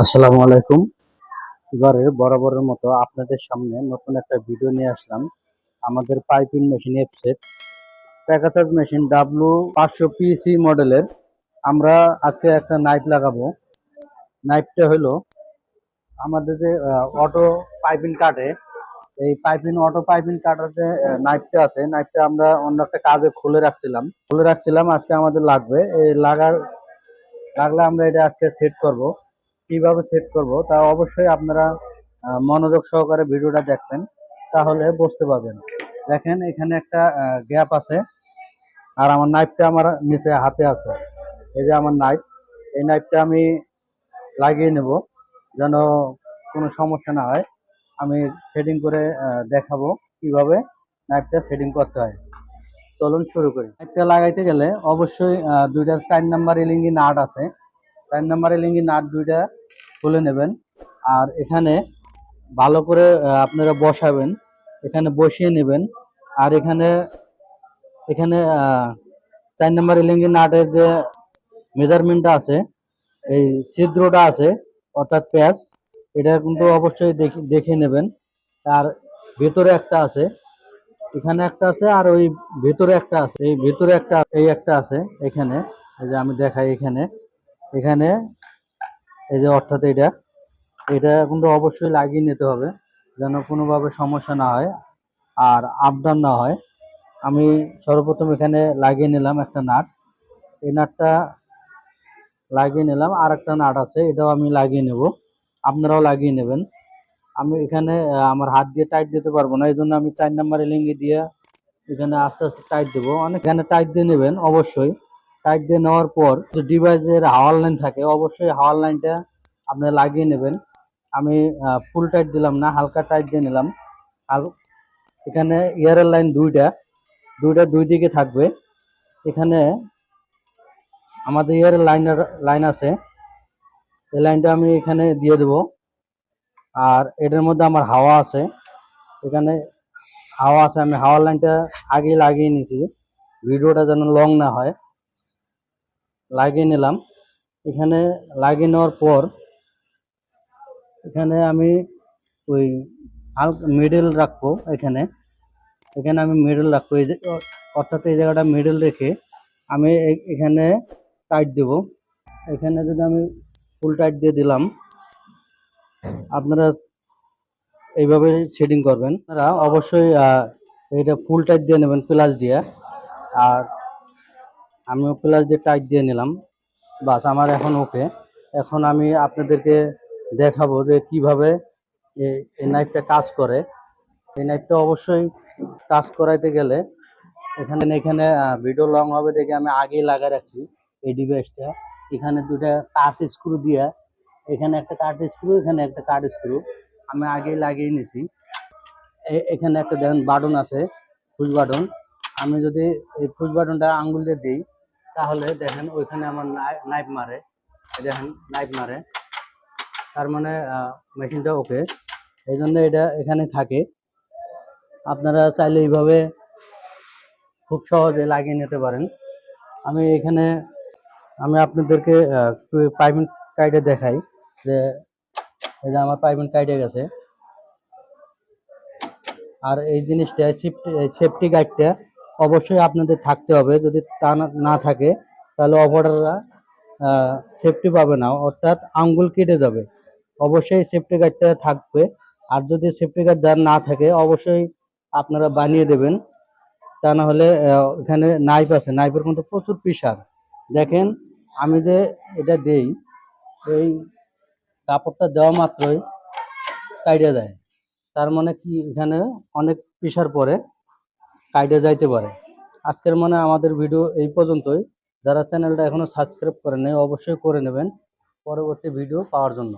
আসসালামু আলাইকুম। এবারে বরাবরের মতো আপনাদের সামনে নতুন একটা ভিডিও নিয়ে আসলাম। আমাদের পাইপিং মেশিন এফসেট প্যাকাচার্জ মেশিন ডাব্লু পাঁচশো পিসি মডেলের আমরা আজকে একটা নাইফ লাগাবো। নাইফটা হলো আমাদের যে অটো পাইপিং কাটে এই পাইপিং অটো পাইপিং কাটার যে নাইফটা আছে। নাইফটা আমরা অন্য একটা কাজে খুলে রাখছিলাম। খুলে রাখছিলাম, আজকে আমাদের লাগবে। এই লাগার, লাগলে আমরা এটা আজকে সেট করব। কীভাবে সেট করব তা অবশ্যই আপনারা মনোযোগ সহকারে ভিডিওটা দেখবেন, তাহলে বুঝতে পারবেন। দেখেন এখানে একটা গ্যাপ আছে, আর আমার নাইফটা আমার নিচে, হাতে আছে। এই যে আমার নাইফ এই নাইফটা আমি লাগিয়ে নেব, যেন কোনো সমস্যা না হয়। আমি সেটিং করে দেখাবো কীভাবে নাইফটা সেটিং করতে হয়। চলুন শুরু করি। নাইফটা লাগাইতে গেলে অবশ্যই দুইটা, চার নাম্বার এলিঙ্গি নাট আছে। চার নাম্বার এলিঙ্গি নাট দুইটা খুলে নেবেন। আর এখানে ভালো করে আপনারা বসাবেন। এখানে বসিয়ে নেবেন। আর এখানে এখানে চার নাম্বার এলিঙ্গি নাটের যে মেজারমেন্টটা আছে, এই ছিদ্রটা আছে, অর্থাৎ প্যাচ, এটা কিন্তু অবশ্যই দেখে দেখে নেবেন। আর ভেতরে একটা আছে, এখানে একটা আছে, আর ওই ভেতরে একটা আছে, এই ভেতরে একটা, এই একটা আছে, এখানে, এই যে আমি দেখাই এখানে। এখানে, এই যে অর্থাৎ এটা এটা কিন্তু অবশ্যই লাগিয়ে নিতে হবে যেন কোনোভাবে সমস্যা না হয় আর আপডাউন না হয়। আমি সর্বপ্রথম এখানে লাগিয়ে নিলাম একটা নাট। এই নাটটা লাগিয়ে নিলাম আর একটা নাট আছে, এটাও আমি লাগিয়ে নেব। আপনারাও লাগিয়ে নেবেন। আমি এখানে আমার হাত দিয়ে টাইট দিতে পারব না এই জন্য আমি চার নাম্বার লিঙ্গি দিয়ে এখানে আস্তে আস্তে টাইট দেবো। অনেক এখানে টাইট দিয়ে নেবেন, অবশ্যই। টাইট দিয়ে নেওয়ার পর যে ডিভাইসের হাওয়ার লাইন থাকে, অবশ্যই হাওয়ার লাইনটা আপনি লাগিয়ে নেবেন। আমি ফুল টাইট দিলাম না, হালকা টাইট দিয়ে নিলাম। আর এখানে এয়ারের লাইন দুইটা দুইটা দুই দিকে থাকবে। এখানে আমাদের এয়ারের লাইনের, লাইন আছে। এই লাইনটা আমি এখানে দিয়ে দেব। আর এটার মধ্যে আমার হাওয়া আছে। এখানে হাওয়া আছে, আমি হাওয়ার লাইনটা আগে লাগিয়ে নিয়েছি। ভিডিওটা যেন লং না হয়। লাগিয়ে নিলাম। এখানে লাগিয়ে নেওয়ার পর এখানে আমি ওই হালকা মিডল রাখব এখানে। এখানে আমি মিডল রাখব। এই অর্থাৎ এই জায়গাটা মিডল রেখে আমি এখানে টাইট দেব। এখানে যদি আমি ফুল টাইট দিয়ে দিলাম, আপনারা এইভাবে শেডিং করবেন। আপনারা অবশ্যই এটা ফুল টাইট দিয়ে নেবেন প্লাস দিয়ে। আর আমিও প্লাস দিয়ে টাইট দিয়ে নিলাম। বাস, আমার এখন ওকে এখন আমি আপনাদেরকে দেখাবো যে কীভাবে এই নাইফটা কাজ করে। এই নাইফটা অবশ্যই কাজ করাইতে গেলে এখানে এখানে ভিডিও লং হবে দেখে আমি আগেই লাগা রাখছি এই ডিভাইসটা এখানে দুটা কাঠ স্ক্রু দিয়ে, এখানে একটা কাঠ স্ক্রু এখানে একটা কাঠ স্ক্রু আমি আগেই লাগিয়ে নিছি। এখানে একটা দেখেন বাটন আছে পুশ বাটন। আমি যদি এই পুশ বাটনটা আঙ্গুল দিয়ে দিই, তাহলে দেখেন ওইখানে আমার নাইফ মারে। দেখেন নাইফ মারে। তার মানে মেশিনটা ওকে এই জন্য এটা এখানে থাকে। আপনারা চাইলে এইভাবে খুব সহজে লাগিয়ে নিতে পারেন। আমি এখানে, আমি আপনাদেরকে পাইপিং কাইডে দেখাই যে, এই যে আমার পাইপিং কাইডে গেছে। আর এই জিনিসটা সেফটি সেফটি গাইডটা অবশ্যই আপনাদের থাকতে হবে। যদি তা না- থাকে, তাহলে অপারেটররা সেফটি পাবে না। অর্থাৎ আঙ্গুল কেটে যাবে। অবশ্যই সেফটি গার্ডটা থাকবে। আর যদি সেফটি গার্ড যার না থাকে, অবশ্যই আপনারা বানিয়ে দেবেন। তা না হলে এখানে নাইফ আছে। নাইফের কিন্তু প্রচুর পিসার দেখেন, আমি যে এটা দেই, এই কাপড়টা দেওয়া মাত্রই কাইডে যায়। তার মানে কি? এখানে অনেক পিসার পরে কাইডে যাইতে পারে। আজকের মানে আমাদের ভিডিও এই পর্যন্তই। যারা চ্যানেলটা এখনও সাবস্ক্রাইব করেন নাই অবশ্যই করে নেবেন। পরবর্তী ভিডিও পাওয়ার জন্য।